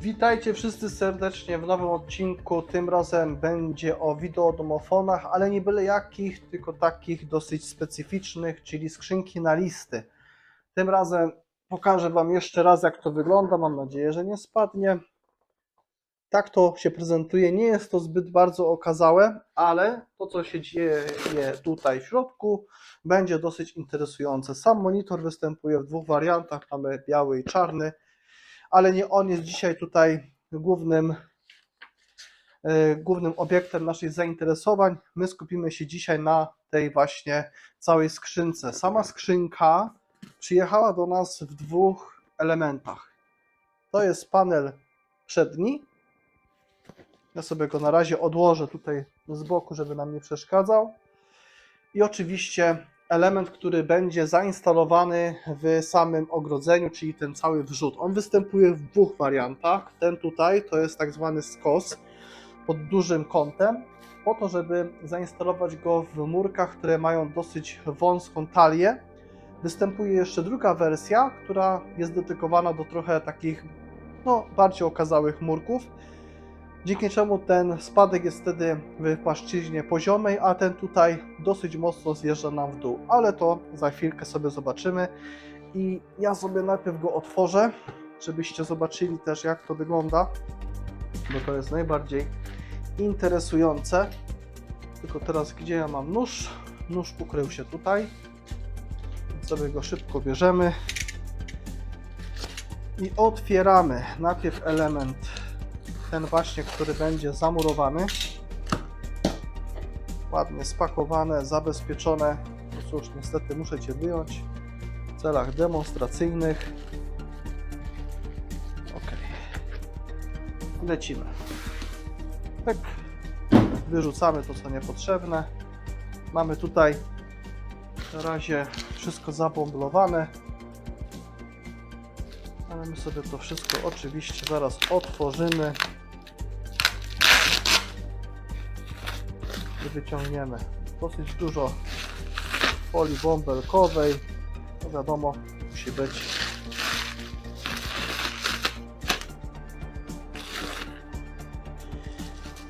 Witajcie wszyscy serdecznie w nowym odcinku. Tym razem będzie o wideodomofonach, ale nie byle jakich, tylko takich dosyć specyficznych, czyli skrzynki na listy. Tym razem pokażę Wam jeszcze raz, jak to wygląda. Mam nadzieję, że nie spadnie. Tak to się prezentuje. Nie jest to zbyt bardzo okazałe, ale to, co się dzieje tutaj w środku, będzie dosyć interesujące. Sam monitor występuje w dwóch wariantach. Mamy biały i czarny ale nie on jest dzisiaj tutaj głównym, e, głównym obiektem naszych zainteresowań. My skupimy się dzisiaj na tej właśnie całej skrzynce. Sama skrzynka przyjechała do nas w dwóch elementach. To jest panel przedni. Ja sobie go na razie odłożę tutaj z boku, żeby nam nie przeszkadzał. I oczywiście element, który będzie zainstalowany w samym ogrodzeniu, czyli ten cały wrzut. On występuje w dwóch wariantach. Ten tutaj to jest tak zwany skos pod dużym kątem, po to, żeby zainstalować go w murkach, które mają dosyć wąską talię. Występuje jeszcze druga wersja, która jest dedykowana do trochę takich no, bardziej okazałych murków dzięki czemu ten spadek jest wtedy w płaszczyźnie poziomej, a ten tutaj dosyć mocno zjeżdża nam w dół, ale to za chwilkę sobie zobaczymy i ja sobie najpierw go otworzę, żebyście zobaczyli też jak to wygląda, bo to jest najbardziej interesujące. Tylko teraz gdzie ja mam nóż? Nóż ukrył się tutaj. Sobie go szybko bierzemy i otwieramy najpierw element ten właśnie, który będzie zamurowany. Ładnie spakowane, zabezpieczone. No cóż, niestety muszę Cię wyjąć w celach demonstracyjnych. Ok. Lecimy. Tak. Wyrzucamy to, co niepotrzebne. Mamy tutaj na razie wszystko zabąblowane. Ale my sobie to wszystko oczywiście zaraz otworzymy. I wyciągniemy dosyć dużo folii bąbelkowej. No wiadomo, musi być.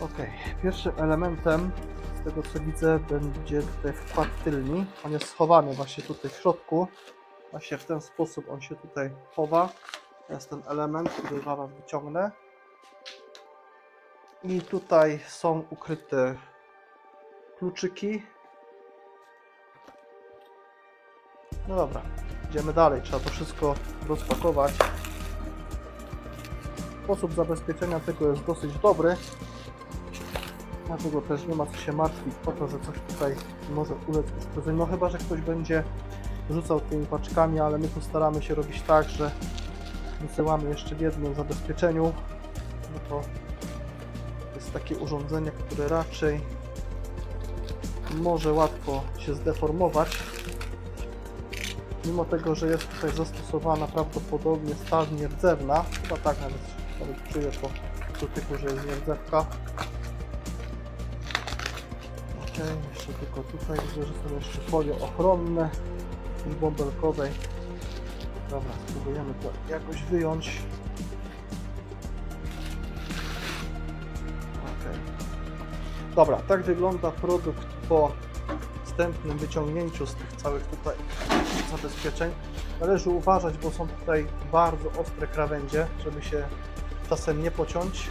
Ok, pierwszym elementem z tego co widzę będzie tutaj wkład tylni. On jest schowany właśnie tutaj w środku. Właśnie w ten sposób on się tutaj chowa. To jest ten element, który zaraz wyciągnę. I tutaj są ukryte kluczyki. No dobra, idziemy dalej. Trzeba to wszystko rozpakować. Sposób zabezpieczenia tego jest dosyć dobry. Dlatego też nie ma co się martwić o to, że coś tutaj może ulec uszkodzeniu. No chyba, że ktoś będzie rzucał tymi paczkami, ale my tu staramy się robić tak, że wysyłamy jeszcze w jednym zabezpieczeniu. No to jest takie urządzenie, które raczej może łatwo się zdeformować. Mimo tego, że jest tutaj zastosowana prawdopodobnie stal nierdzewna, chyba tak nawet, nawet czuję po dotyku, że jest nierdzewka. Ok, jeszcze tylko tutaj widzę, że są jeszcze folie ochronne i bąbelkowej. Dobra, spróbujemy to jakoś wyjąć. Dobra, tak wygląda produkt po wstępnym wyciągnięciu z tych całych tutaj zabezpieczeń. Należy uważać, bo są tutaj bardzo ostre krawędzie, żeby się czasem nie pociąć,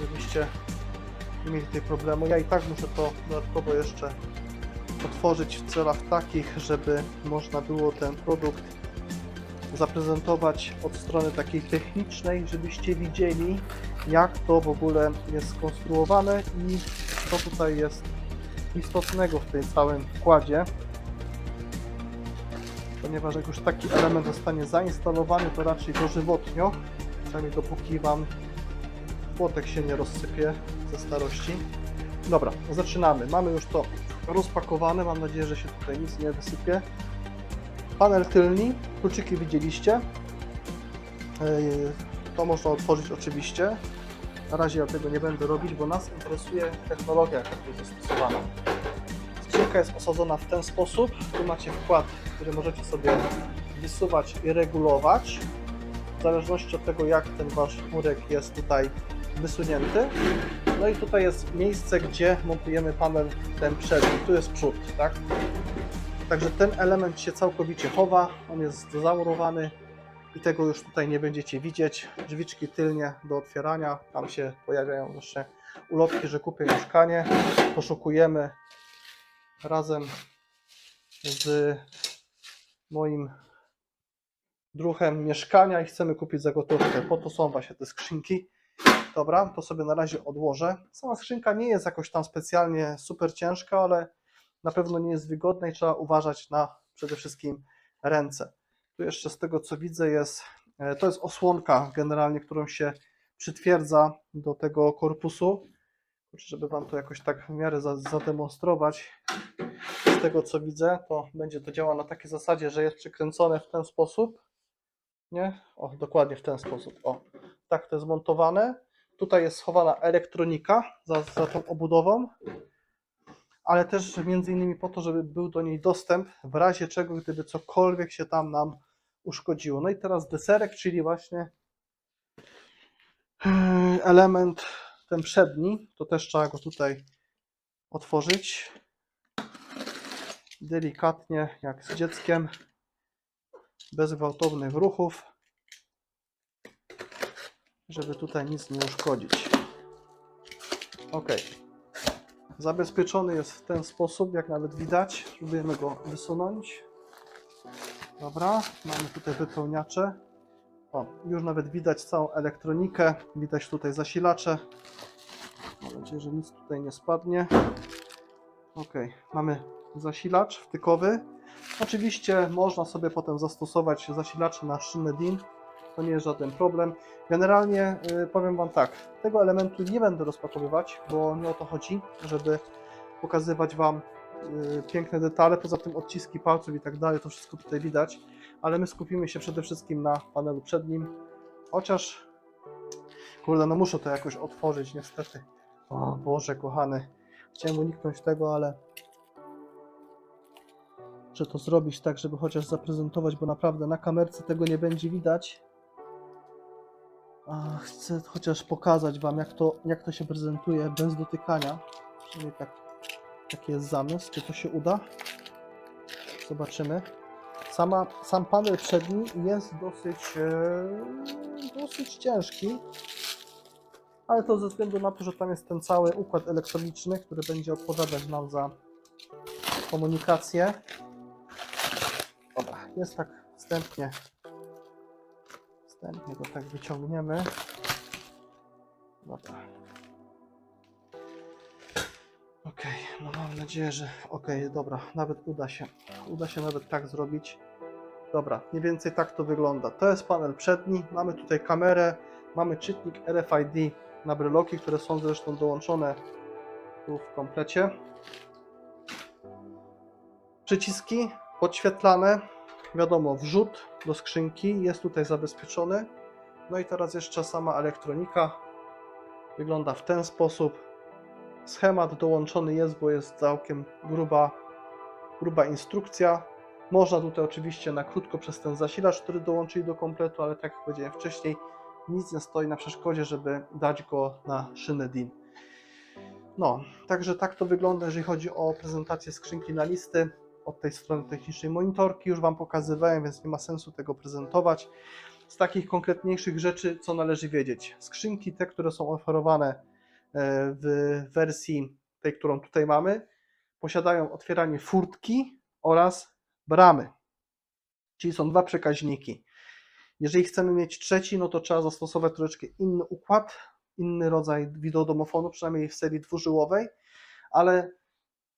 żebyście nie mieli tej problemu. Ja i tak muszę to dodatkowo jeszcze otworzyć w celach takich, żeby można było ten produkt zaprezentować od strony takiej technicznej, żebyście widzieli, jak to w ogóle jest skonstruowane i co tutaj jest istotnego w tym całym wkładzie. Ponieważ jak już taki element zostanie zainstalowany, to raczej dożywotnio, przynajmniej dopóki Wam płotek się nie rozsypie ze starości. Dobra, zaczynamy. Mamy już to rozpakowane, mam nadzieję, że się tutaj nic nie wysypie. Panel tylni, kluczyki widzieliście. Yy, To można otworzyć oczywiście. Na razie ja tego nie będę robić, bo nas interesuje technologia, jaka tu jest zastosowana. Skrzynka jest osadzona w ten sposób. Tu macie wkład, który możecie sobie wysuwać i regulować w zależności od tego, jak ten wasz murek jest tutaj wysunięty. No i tutaj jest miejsce, gdzie montujemy panel ten przedni. Tu jest przód, tak? Także ten element się całkowicie chowa, on jest zamurowany i tego już tutaj nie będziecie widzieć. Drzwiczki tylnie do otwierania, tam się pojawiają jeszcze ulotki, że kupię mieszkanie. Poszukujemy razem z moim druhem mieszkania i chcemy kupić za gotówkę. Po to są właśnie te skrzynki. Dobra, to sobie na razie odłożę. Sama skrzynka nie jest jakoś tam specjalnie super ciężka, ale na pewno nie jest wygodna i trzeba uważać na przede wszystkim ręce. Tu jeszcze z tego co widzę jest, e, to jest osłonka generalnie, którą się przytwierdza do tego korpusu. Żeby Wam to jakoś tak w miarę za- zademonstrować. Z tego co widzę, to będzie to działa na takiej zasadzie, że jest przykręcone w ten sposób. Nie? O, dokładnie w ten sposób. O, tak to jest montowane. Tutaj jest schowana elektronika za, za tą obudową, ale też między innymi po to, żeby był do niej dostęp w razie czego, gdyby cokolwiek się tam nam uszkodziło. No i teraz deserek, czyli właśnie yy, element ten przedni, to też trzeba go tutaj otworzyć delikatnie, jak z dzieckiem, bez gwałtownych ruchów, żeby tutaj nic nie uszkodzić. Ok. Zabezpieczony jest w ten sposób, jak nawet widać. Spróbujemy go wysunąć. Dobra, mamy tutaj wypełniacze. O, już nawet widać całą elektronikę. Widać tutaj zasilacze. Mam nadzieję, że nic tutaj nie spadnie. Ok, mamy zasilacz wtykowy. Oczywiście można sobie potem zastosować zasilacze na szynę DIN. To nie jest żaden problem. Generalnie y, powiem Wam tak, tego elementu nie będę rozpakowywać, bo nie o to chodzi, żeby pokazywać Wam y, piękne detale, poza tym odciski palców i tak dalej, to wszystko tutaj widać, ale my skupimy się przede wszystkim na panelu przednim, chociaż kurde, no muszę to jakoś otworzyć niestety. O Boże kochany, chciałem uniknąć tego, ale muszę to zrobić tak, żeby chociaż zaprezentować, bo naprawdę na kamerce tego nie będzie widać. Chcę chociaż pokazać Wam, jak to, jak to się prezentuje bez dotykania. Przynajmniej tak, taki jest zamysł. Czy to się uda? Zobaczymy. Sama, sam panel przedni jest dosyć, e, dosyć ciężki, ale to ze względu na to, że tam jest ten cały układ elektroniczny, który będzie odpowiadać nam za komunikację. Dobra, jest tak wstępnie Wstępnie go tak wyciągniemy. Dobra. Okej, no mam nadzieję, że okej, dobra, nawet uda się. Uda się nawet tak zrobić. Dobra, mniej więcej tak to wygląda. To jest panel przedni, mamy tutaj kamerę, mamy czytnik RFID na bryloki, które są zresztą dołączone tu w komplecie. Przyciski podświetlane, wiadomo, wrzut do skrzynki jest tutaj zabezpieczony. No i teraz jeszcze sama elektronika wygląda w ten sposób. Schemat dołączony jest, bo jest całkiem gruba, gruba instrukcja. Można tutaj oczywiście na krótko przez ten zasilacz, który dołączyli do kompletu, ale tak jak powiedziałem wcześniej, nic nie stoi na przeszkodzie, żeby dać go na szynę DIN. No, także tak to wygląda, jeżeli chodzi o prezentację skrzynki na listy od tej strony technicznej monitorki już Wam pokazywałem, więc nie ma sensu tego prezentować. Z takich konkretniejszych rzeczy, co należy wiedzieć. Skrzynki, te, które są oferowane e, w wersji tej, którą tutaj mamy, posiadają otwieranie furtki oraz bramy. Czyli są dwa przekaźniki. Jeżeli chcemy mieć trzeci, no to trzeba zastosować troszeczkę inny układ, inny rodzaj wideodomofonu, przynajmniej w serii dwużyłowej, ale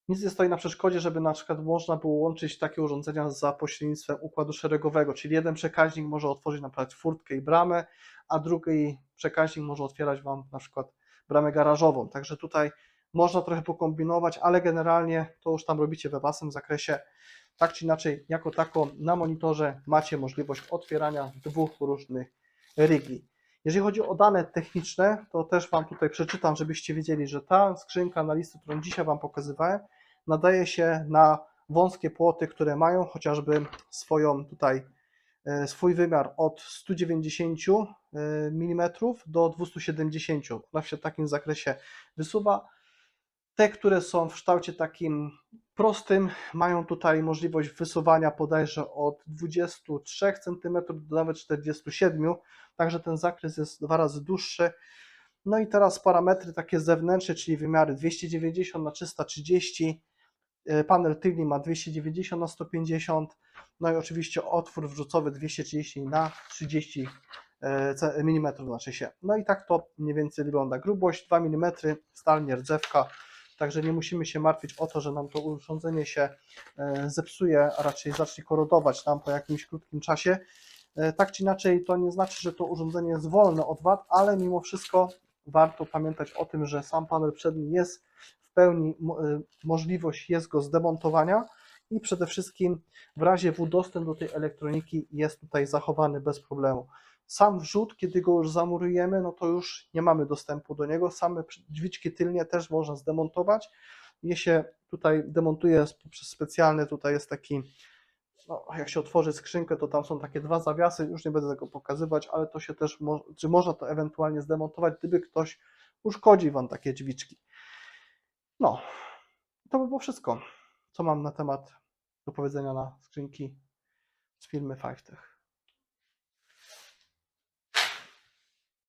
nic nie stoi na przeszkodzie, żeby na przykład można było łączyć takie urządzenia za pośrednictwem układu szeregowego, czyli jeden przekaźnik może otworzyć na przykład furtkę i bramę, a drugi przekaźnik może otwierać Wam na przykład bramę garażową. Także tutaj można trochę pokombinować, ale generalnie to już tam robicie we własnym zakresie. Tak czy inaczej, jako tako na monitorze macie możliwość otwierania dwóch różnych rigli. Jeżeli chodzi o dane techniczne, to też Wam tutaj przeczytam, żebyście wiedzieli, że ta skrzynka na listę, którą dzisiaj Wam pokazywałem, nadaje się na wąskie płoty, które mają chociażby swoją tutaj e, swój wymiar od 190 mm do 270. Ona się w takim zakresie wysuwa. Te, które są w kształcie takim prostym, mają tutaj możliwość wysuwania bodajże od 23 cm do nawet 47 także ten zakres jest dwa razy dłuższy. No i teraz parametry takie zewnętrzne, czyli wymiary 290 na 330, e, panel tylny ma 290 na 150, no i oczywiście otwór wrzucowy 230 na 30 e, ce- mm, znaczy się. No i tak to mniej więcej wygląda. Grubość 2 mm, stal nie rdzewka, także nie musimy się martwić o to, że nam to urządzenie się e, zepsuje, a raczej zacznie korodować nam po jakimś krótkim czasie. E, Tak czy inaczej, to nie znaczy, że to urządzenie jest wolne od wad, ale mimo wszystko warto pamiętać o tym, że sam panel przedni jest pełni, e, możliwość jest go zdemontowania i przede wszystkim w razie W dostęp do tej elektroniki jest tutaj zachowany bez problemu. Sam wrzut, kiedy go już zamurujemy, no to już nie mamy dostępu do niego. Same drzwiczki tylnie też można zdemontować. Je się tutaj demontuje poprzez specjalny, tutaj jest taki no, jak się otworzy skrzynkę, to tam są takie dwa zawiasy, już nie będę tego pokazywać, ale to się też, czy można to ewentualnie zdemontować, gdyby ktoś uszkodzi Wam takie drzwiczki. No, to by było wszystko, co mam na temat do powiedzenia na skrzynki z firmy FiveTech.